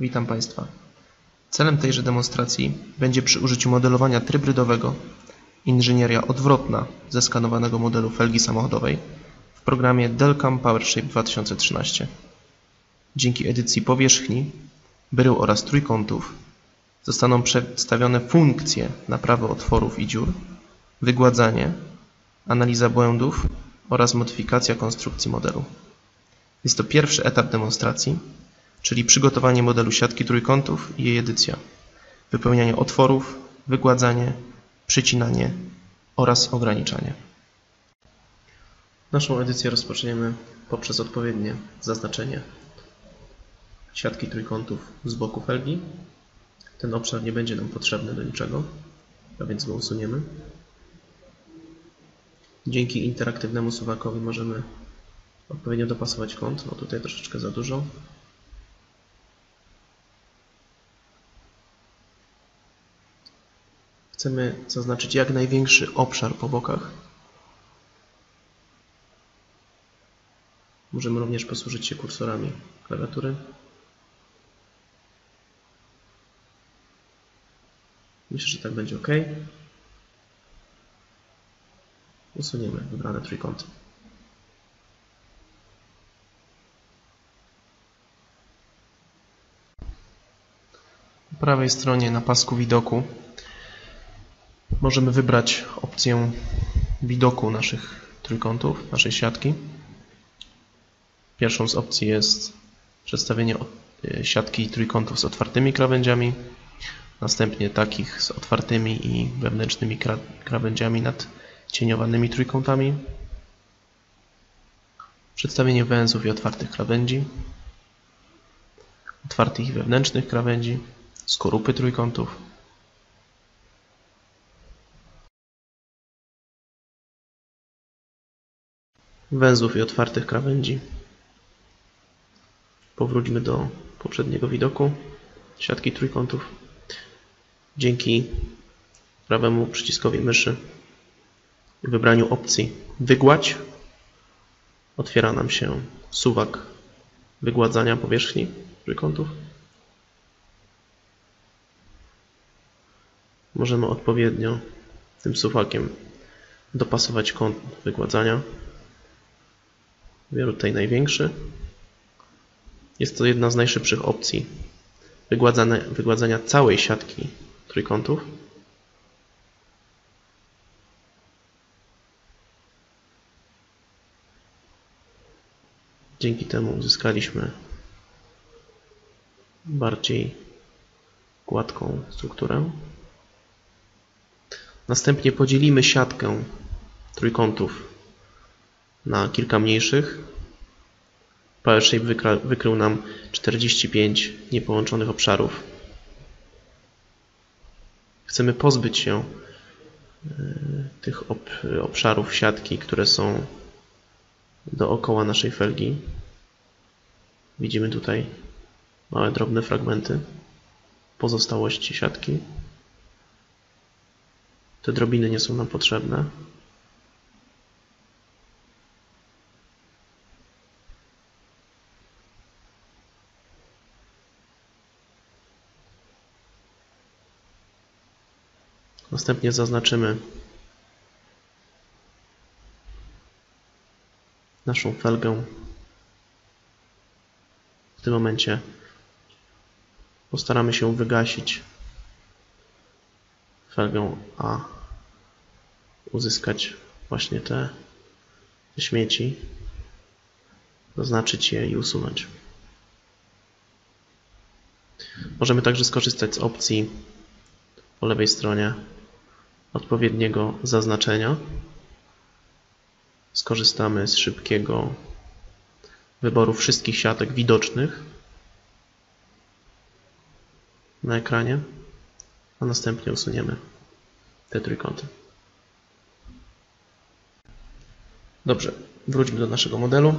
Witam Państwa. Celem tejże demonstracji będzie przy użyciu modelowania trybrydowego inżynieria odwrotna zeskanowanego modelu felgi samochodowej w programie Delcam PowerShape 2013. Dzięki edycji powierzchni, brył oraz trójkątów zostaną przedstawione funkcje naprawy otworów i dziur, wygładzanie, analiza błędów oraz modyfikacja konstrukcji modelu. Jest to pierwszy etap demonstracji, czyli przygotowanie modelu siatki trójkątów i jej edycja, wypełnianie otworów, wygładzanie, przycinanie oraz ograniczanie. Naszą edycję rozpoczniemy poprzez odpowiednie zaznaczenie siatki trójkątów z boku felgi. Ten obszar nie będzie nam potrzebny do niczego, a więc go usuniemy. Dzięki interaktywnego suwakowi możemy odpowiednio dopasować kąt, no tutaj troszeczkę za dużo. Chcemy zaznaczyć jak największy obszar po bokach. Możemy również posłużyć się kursorami klawiatury. Myślę, że tak będzie ok. Usuniemy wybrane trójkąty. Po prawej stronie na pasku widoku możemy wybrać opcję widoku naszych trójkątów, naszej siatki. Pierwszą z opcji jest przedstawienie e, siatki trójkątów z otwartymi krawędziami, następnie takich z otwartymi i wewnętrznymi krawędziami nad cieniowanymi trójkątami, przedstawienie węzłów i otwartych krawędzi, otwartych i wewnętrznych krawędzi, skorupy trójkątów, węzłów i otwartych krawędzi. Powróćmy do poprzedniego widoku siatki trójkątów. Dzięki prawemu przyciskowi myszy wybraniu opcji wygładź otwiera nam się suwak wygładzania powierzchni trójkątów. Możemy odpowiednio tym suwakiem dopasować kąt wygładzania. Wybieram tutaj największy. Jest to jedna z najszybszych opcji wygładzania całej siatki trójkątów. Dzięki temu uzyskaliśmy bardziej gładką strukturę. Następnie podzielimy siatkę trójkątów na kilka mniejszych. PowerShape wykrył nam 45 niepołączonych obszarów. Chcemy pozbyć się e, tych obszarów siatki, które są dookoła naszej felgi. Widzimy tutaj małe, drobne fragmenty pozostałości siatki. Te drobiny nie są nam potrzebne. Następnie zaznaczymy naszą felgę. W tym momencie postaramy się wygasić felgę A, uzyskać właśnie te, te śmieci, zaznaczyć je i usunąć. Możemy także skorzystać z opcji po lewej stronie odpowiedniego zaznaczenia. Skorzystamy z szybkiego wyboru wszystkich siatek widocznych na ekranie, a następnie usuniemy te trójkąty. Dobrze, wróćmy do naszego modelu.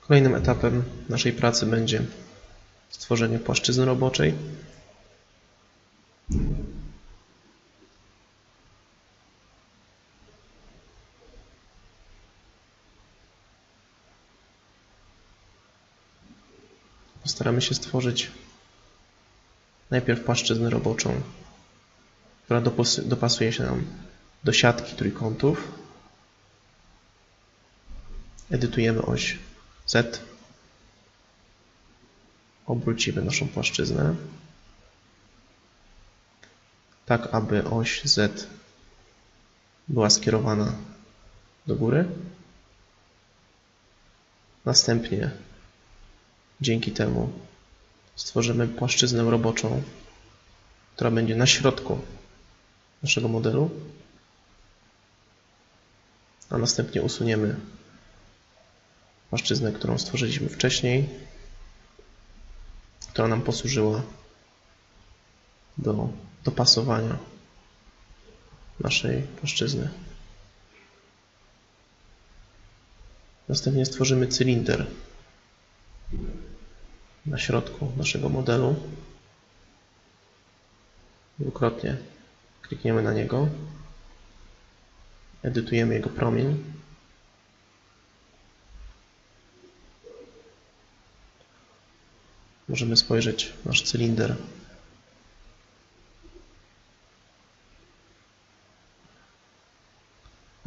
Kolejnym etapem naszej pracy będzie stworzenie płaszczyzny roboczej. Postaramy się stworzyć najpierw płaszczyznę roboczą, która dopasuje się nam do siatki trójkątów. Edytujemy oś Z. Obrócimy naszą płaszczyznę tak, aby oś Z była skierowana do góry. Następnie dzięki temu stworzymy płaszczyznę roboczą, która będzie na środku naszego modelu, a następnie usuniemy płaszczyznę, którą stworzyliśmy wcześniej, która nam posłużyła do dopasowania naszej płaszczyzny. Następnie stworzymy cylinder na środku naszego modelu. Dwukrotnie klikniemy na niego, edytujemy jego promień. Możemy spojrzeć nasz cylinder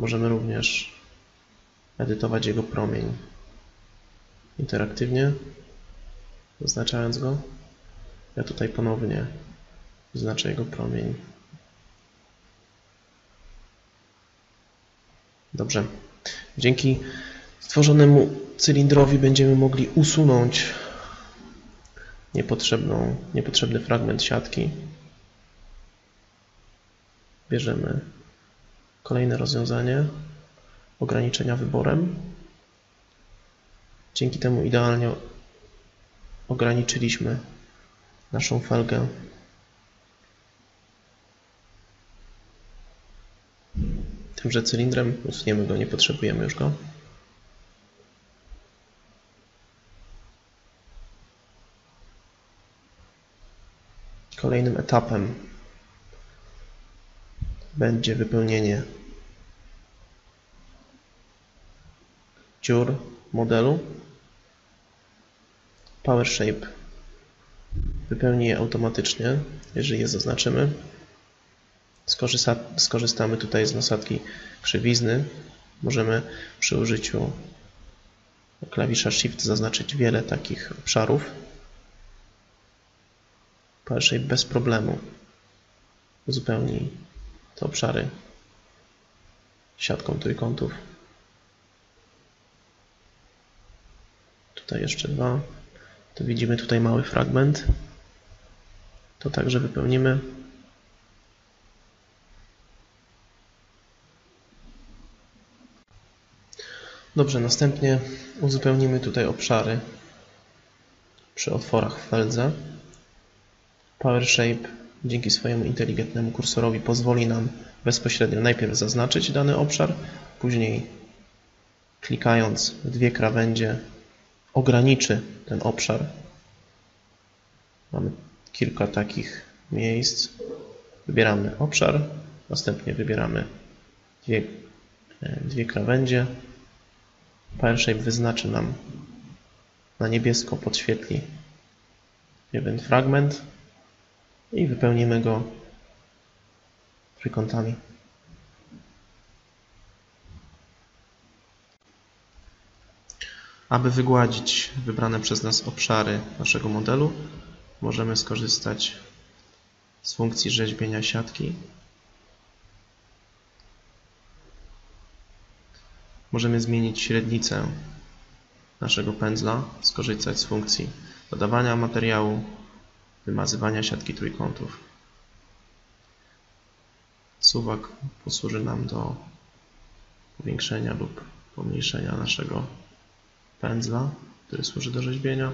Możemy również edytować jego promień interaktywnie, zaznaczając go. Ja tutaj ponownie wyznaczę jego promień. Dobrze. Dzięki stworzonemu cylindrowi będziemy mogli usunąć niepotrzebną, niepotrzebny fragment siatki. Bierzemy Kolejne rozwiązanie ograniczenia wyborem. Dzięki temu idealnie ograniczyliśmy naszą felgę. Tymże cylindrem usuniemy go, nie potrzebujemy już go. Kolejnym etapem będzie wypełnienie dziur modelu. PowerShape wypełni je automatycznie, jeżeli je zaznaczymy. Skorzysta, skorzystamy tutaj z nasadki krzywizny. Możemy przy użyciu klawisza Shift zaznaczyć wiele takich obszarów. PowerShape bez problemu uzupełni te obszary siatką trójkątów. Tutaj jeszcze dwa. To widzimy tutaj mały fragment. To także wypełnimy. Dobrze, następnie uzupełnimy tutaj obszary przy otworach w feldze. PowerShape dzięki swojemu inteligentnemu kursorowi pozwoli nam bezpośrednio najpierw zaznaczyć dany obszar, później klikając w dwie krawędzie ograniczy ten obszar. Mamy kilka takich miejsc. Wybieramy obszar, następnie wybieramy dwie, e, dwie krawędzie. PowerShape wyznaczy nam na niebiesko podświetli jeden fragment i wypełnimy go trójkątami. Aby wygładzić wybrane przez nas obszary naszego modelu, możemy skorzystać z funkcji rzeźbienia siatki. Możemy zmienić średnicę naszego pędzla, skorzystać z funkcji dodawania materiału, wymazywania siatki trójkątów. Suwak posłuży nam do powiększenia lub pomniejszenia naszego pędzla, który służy do rzeźbienia.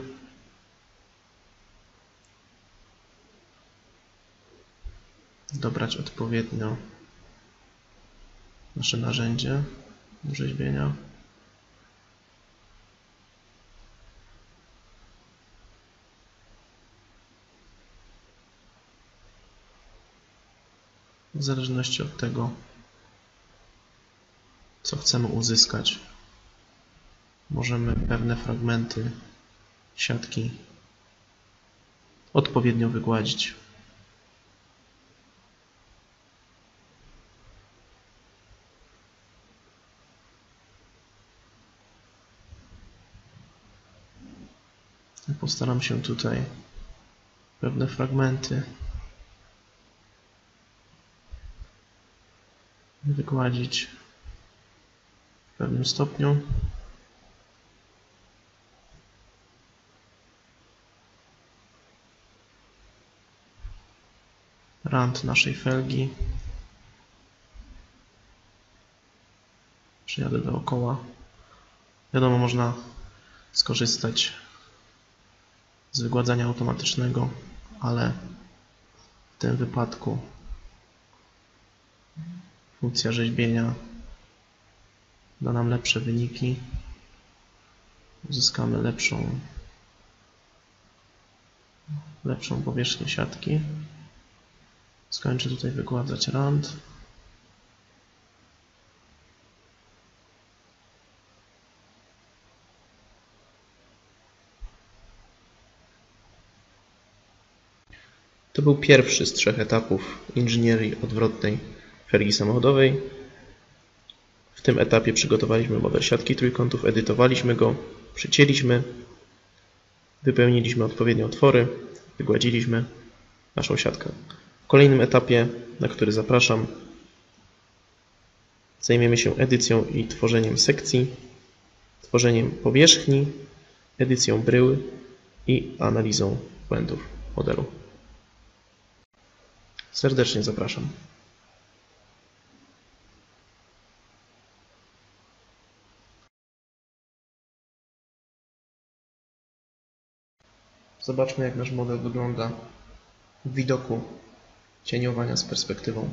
Dobrać odpowiednio nasze narzędzie do rzeźbienia. W zależności od tego, co chcemy uzyskać możemy pewne fragmenty siatki odpowiednio wygładzić. Postaram się tutaj pewne fragmenty wygładzić w pewnym stopniu. Rand naszej felgi. Przyjadę dookoła. Wiadomo, można skorzystać z wygładzania automatycznego, ale w tym wypadku funkcja rzeźbienia da nam lepsze wyniki. Uzyskamy lepszą, lepszą powierzchnię siatki. Skończę tutaj wygładzać rand. To był pierwszy z trzech etapów inżynierii odwrotnej felgi samochodowej. W tym etapie przygotowaliśmy model siatki trójkątów, edytowaliśmy go, przycięliśmy, wypełniliśmy odpowiednie otwory, wygładziliśmy naszą siatkę. W kolejnym etapie, na który zapraszam, zajmiemy się edycją i tworzeniem sekcji, tworzeniem powierzchni, edycją bryły i analizą błędów modelu. Serdecznie zapraszam. Zobaczmy jak nasz model wygląda w widoku cieniowania z perspektywą